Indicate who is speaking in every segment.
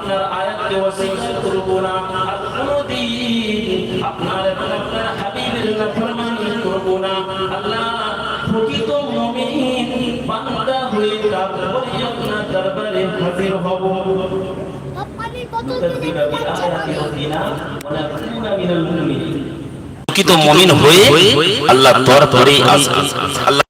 Speaker 1: আপনার আয়াতকে ওয়াসিয়াত করব না আর কোনদিন আপনার আপনার হাবিবের নাফরমানি করব না। আল্লাহ প্রকৃত মুমিন বান্দা হয়ে তারপরে আপনার দরবারে হাজির হব।
Speaker 2: প্রকৃত মমিন হয়ে আল্লাহ তরপরে আসবে আল্লাহ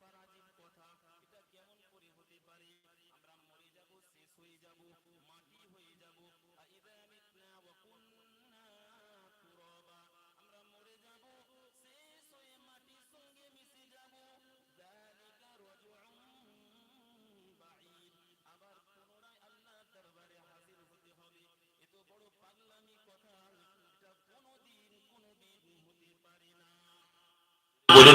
Speaker 2: পারাজিব কথা। এটা কেমন করে হতে পারে? আমরা মরে যাব শেষ হয়ে যাব।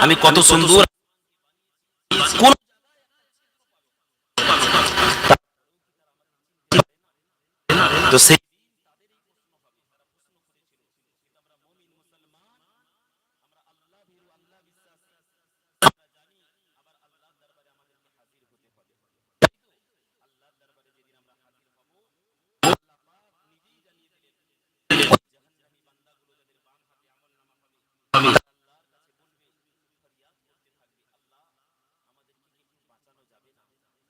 Speaker 2: আমি কত সুন্দর কোন তো সেই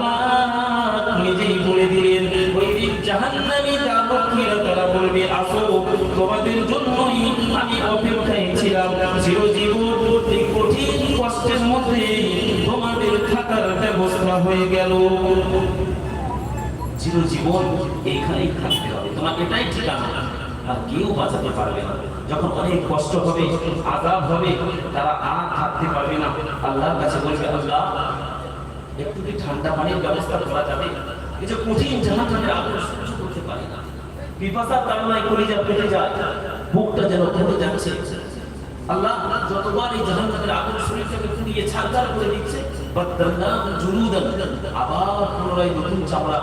Speaker 2: পাক নিজেই বলে দিলেন, ওই দিন জাহান্নামী দাপক্ষীরা তারা বলবে, আসো, তোমাদের জন্যই আমি অপেক্ষায় ছিলাম। চিরজীবন এই কঠিন কষ্টের মধ্যে তোমাদের থাকার ব্যবস্থা হয়ে গেল। চিরজীবন এইখানেই থাকতে হবে তোমার এটাই ঠিকানা আর কেউ বাঁচাতে পারবে না। যখন অনেক কষ্ট হবে, আজাব হবে, তারা আর থাকতে পারবে না। আল্লাহর কাছে বলবে, আল্লাহ, একটু কি ঠান্ডা পানির ব্যবস্থা করা যাবে? এই যে কঠিন সহ্য করতে না। বুকটা যেন যাচ্ছে। আল্লাহ যতবার এই জাহান্নামের আগুন শরীরটাকে পুড়িয়ে ছাড়খাড় করে দিচ্ছে আবার পুনরায় নতুন চামড়া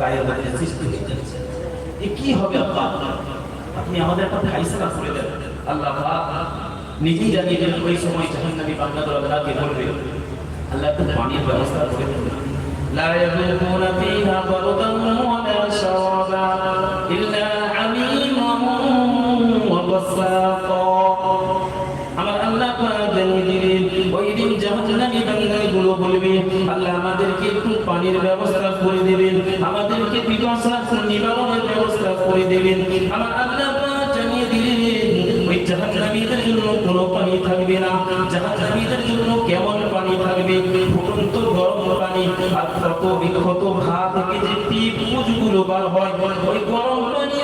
Speaker 2: গায়ের মধ্যে সৃষ্টি হয়ে যাচ্ছে। এ কি হবে আল্লাহ আপনি আমাদের একটা ফাইসলা করে দেন আল্লাহ পাক নিজেই জানিয়ে দেন ওই সময় জাহান্নামী বান্দাদের আল্লাহকে বলবে আল্লাহ একটু পানির ব্যবস্থা করে দেন لا يذوقون فيها بردا ولا شرابا জাহান্নামীদের জন্য কোনো পানি থাকবে না জাহান্নামীদের জন্য কেমন পানি থাকবে? ফুটন্ত গরম পানি আর ক্ষত বিক্ষত থেকে যে টিপ পুজগুলো বার হয়, ওই গরম পানি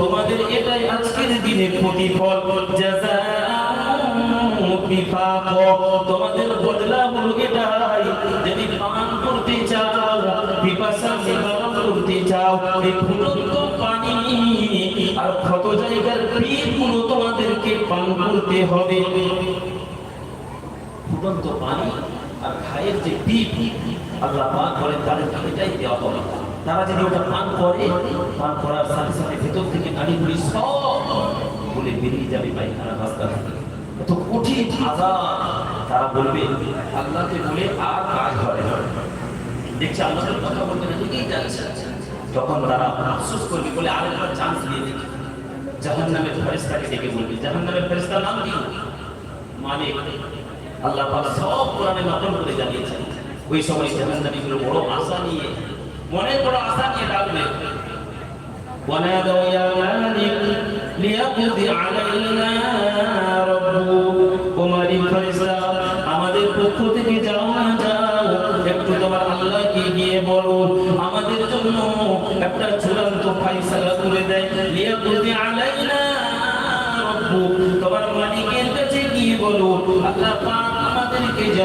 Speaker 2: তোমাদের এটাই আজকের দিনে প্রতিফল। তোমাদের বদলা হলো এটাই। যদি পান করতে চাও চাও এই ফুটন্ত পানি আর ক্ষত জায়গার পিপগুলো তোমাদেরকে পান করতে হবে। ফুটন্ত পানি আর খায়ের যে পিপ আল্লাহ পাক করেন তাদের এটাই দেওয়া হবে। তারা যদি ওটা পান করে, পান করার সাথে সাথে ভেতর থেকে নাড়িগুলি সব বলে বেরিয়ে যাবে পায়খানা রাস্তা থেকে এত কঠিন আজাদ তারা বলবে, আল্লাহকে বলে আর কাজ না। দেখছে আল্লাহর কথা বলতে না, এগিয়ে যাচ্ছে। তখন তারা আফসোস করবে বলে আরেকবার চান্স দিয়ে দেখি জাহান নামের ফেরেস্তাকে ডেকে বলবে জাহান নামের ফেরেস্তার নাম কি মানে আল্লাহ পাক সব কোরআনে নকল করে জানিয়েছেন ওই সময় জাহান্নামীগুলো বড় আশা নিয়ে মনে বড় আশা নিয়ে ডাকবে ونادوا يا مالك ليقضي علينا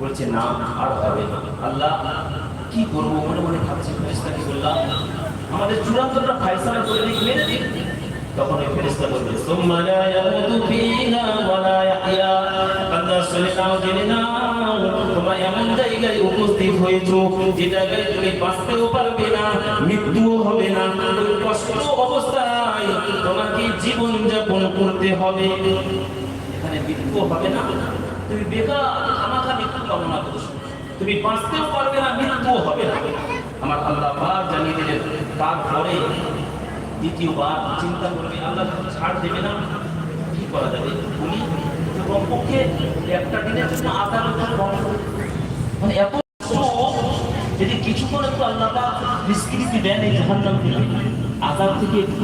Speaker 2: বলছে, না আর হবে আল্লাহ কি করব? মনে মনে ভাবছি ফেরেশতাকে বললাম আমাদের চূড়ান্তটা ফায়সালা করে দিক তখন ওই বলবে মৃত্যুও হবে না। তোমাকে জীবন যাপন করতে হবে। এখানে মৃত্যু হবে না। তুমি বেকার, আমাকে মৃত্যু কামনা করছ তুমি বাঁচতেও পারবে না, মৃত্যুও হবে না। আমার আল্লাহ পাক জানিয়ে দিলেন, তারপরে দ্বিতীয়বার চিন্তা করবে, আল্লাহ ছাড় দেবে না। কি করা যাবে? উনি কমপক্ষে একটা দিনের জন্য আদালত মানে এত যদি কিছুক্ষণ একটু আল্লাহ নিষ্কৃতি দেন, এই জাহান্নাম থেকে আদার থেকে একটু